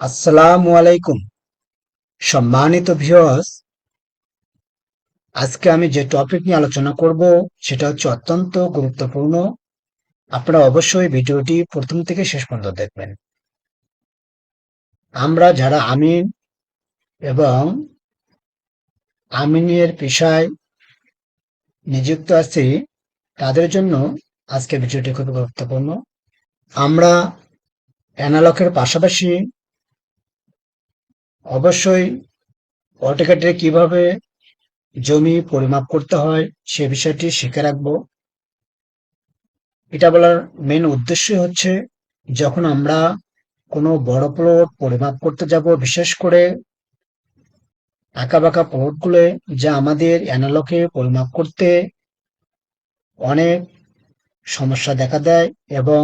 আসসালামু আলাইকুম। সম্মানিত ভিউয়ার্স আজকে আমি যে টপিক নিয়ে আলোচনা করব, সেটা হচ্ছে অত্যন্ত গুরুত্বপূর্ণ। আপনারা অবশ্যই ভিডিওটি প্রথম থেকে শেষ পর্যন্ত দেখবেন। আমরা যারা আমিন এবং আমিনের পেশায় নিযুক্ত আছি, তাদের জন্য আজকে ভিডিওটি খুব গুরুত্বপূর্ণ। আমরা অ্যানালকের পাশাপাশি অবশ্যই অটোক্যাডে কীভাবে জমি পরিমাপ করতে হয় সে বিষয়টি শিখে রাখব। এটা বলার মেন উদ্দেশ্য হচ্ছে যখন আমরা কোনো বড় প্লট পরিমাপ করতে যাব, বিশেষ করে আঁকা বাঁকা প্লটগুলো যা আমাদের অ্যানালকে পরিমাপ করতে অনেক সমস্যা দেখা দেয় এবং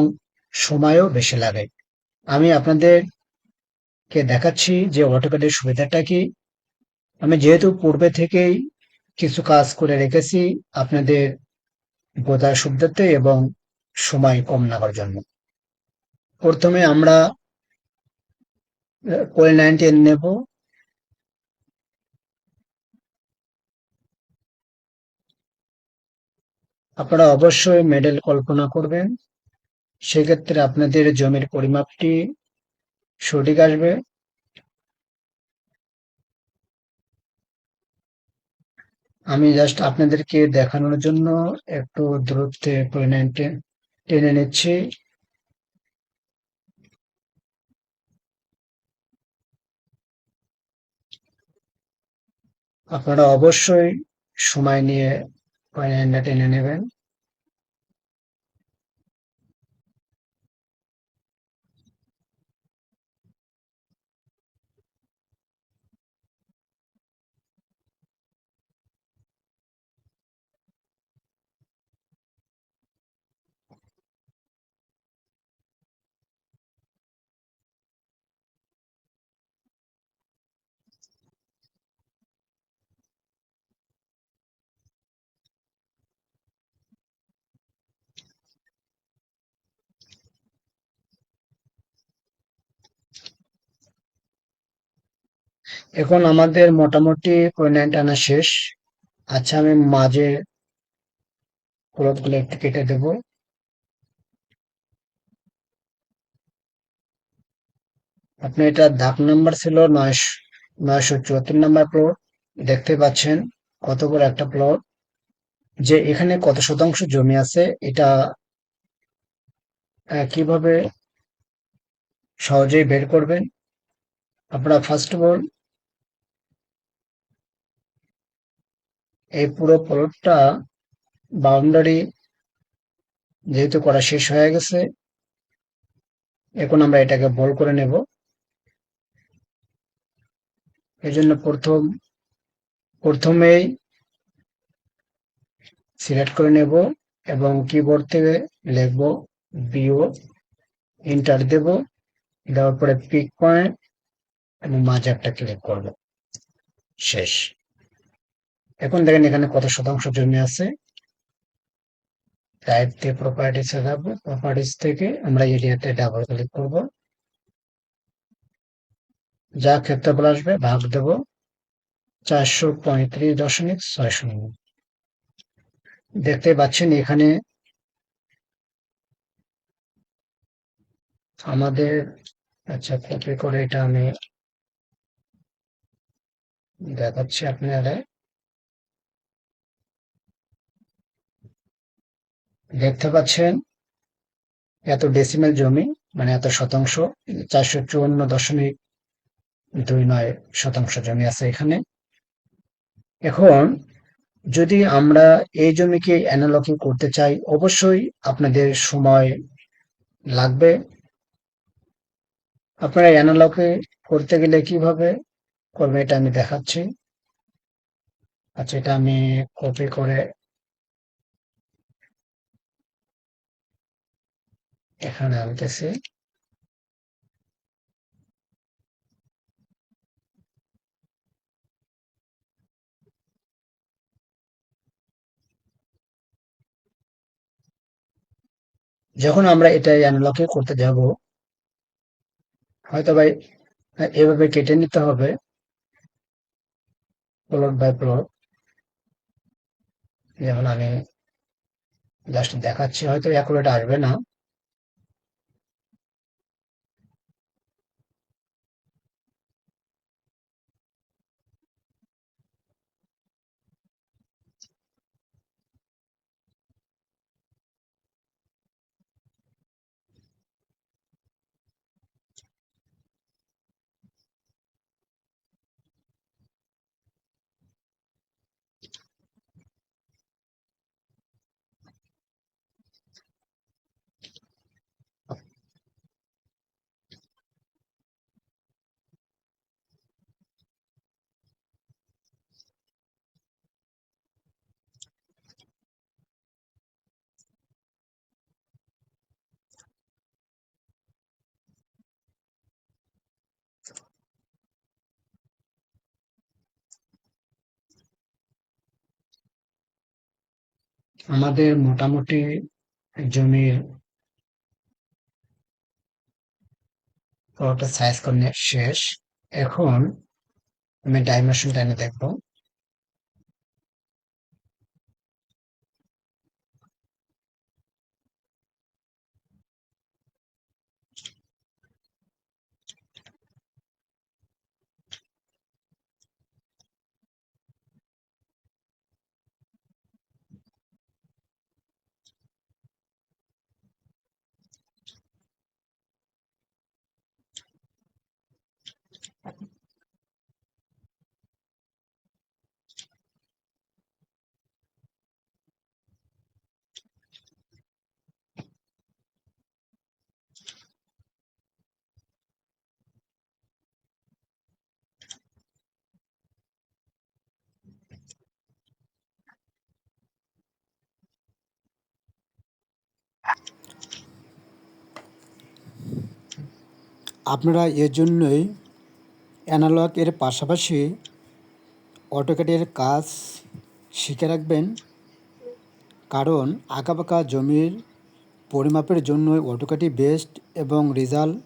সময়ও বেশি লাগে। আমি আপনাদের কে দেখাচ্ছি যে অটোক্যাডের সুবিধাটা কি? আমি যেহেতু পূর্বে থেকেই কিছু কাজ করে রেখেছি আপনাদের বোঝার সুবিধাতে এবং সময় কম নেওয়ার জন্য। প্রথমে আমরা কোয়েল নাইনটিন নেব। আপনারা অবশ্যই মেডেল কল্পনা করবেন। সেক্ষেত্রে আপনাদের জমির পরিমাপটি সঠিক আসবে। আমি জাস্ট আপনাদেরকে দেখানোর জন্য একটু দূরত্বে টেনে টেনে নিচ্ছি। আপনারা অবশ্যই সময় নিয়ে টেনে নেবেন। এখন আমাদের মোটামুটি পয়েন্ট আনা শেষ। আচ্ছা আমি মাঝে গুলো একটু কেটে দেব। আপনি এটা দাগ নাম্বার ছিল নয়শো নয়শো চুয়াত্তর নাম্বার প্লট দেখতে পাচ্ছেন কত বড় একটা প্লট। যে এখানে কত শতাংশ জমি আছে, এটা কীভাবে সহজেই বের করবেন? আপনারা ফার্স্ট অফ অল এই পুরো প্লটটা বাউন্ডারি যেহেতু করা শেষ হয়ে গেছে, এখন আমরা এটাকে বল করে নেব। এই জন্য প্রথম, প্রথমেই সিলেক্ট করে নেব এবং কিবোর্ড থেকে লিখব বিও এন্টার দেব। দেওয়ার পরে পিক পয়েন্ট এবং মাঝে একটা ক্লিক করব। শেষ। এখন দেখেন এখানে কত শতাংশ জমি আছে। টাইপ দিয়ে প্রপার্টিসে যাব। প্রপার্টিস থেকে আমরা এরিয়াতে ডাবল ক্লিক করব। যা ক্ষেত্রফল আসবে, ভাগ দেব চারশো পঁয়ত্রিশ দশমিক ছয় শূন্য। দেখতে পাচ্ছেন এখানে আমাদের আচ্ছা কপি করে এটা আমি দেখাচ্ছি আপনারা দেখতে পাচ্ছেন এত ডেসিমেল জমি মানে এত শতাংশ, চারশো চুয়ান্ন দশমিক দুই নয় শতাংশ জমি আছে এখানে। এখন যদি আমরা এই জমিকে অ্যানালকি করতে চাই, অবশ্যই আপনাদের সময় লাগবে। আপনারা অ্যানালকে করতে গেলে কীভাবে করবে এটা আমি দেখাচ্ছি। আচ্ছা এটা আমি কপি করে এখানে আনতেছি। যখন আমরা এটা আনলকে করতে যাব, হয়তো ভাই, এভাবে কেটে নিতে হবে প্লট বাই প্লট যেমন আমি জাস্ট দেখাচ্ছি, হয়তো অ্যাকুরেট আসবে না। আমাদের মোটামুটি জমির সাইজ করে শেষ। এখন আমি ডাইমেনশনটা এনে দেখব। আপনারা এর জন্যই অ্যানালগ এর পাশাপাশি অটোক্যাডের কাজ শিখে রাখবেন। কারণ আঁকাবাঁকা জমির পরিমাপের জন্য অটোক্যাডই বেস্ট এবং রেজাল্ট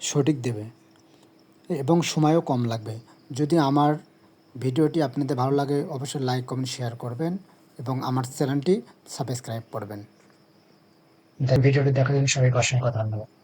সঠিক দেবে এবং সময়ও কম লাগবে। যদি আমার ভিডিওটি আপনাদের ভালো লাগে, অবশ্যই লাইক কমেন্ট শেয়ার করবেন এবং আমার চ্যানেলটি সাবস্ক্রাইব করবেন। ভিডিওটি দেখার জন্য সবাইকে অসংখ্য ধন্যবাদ।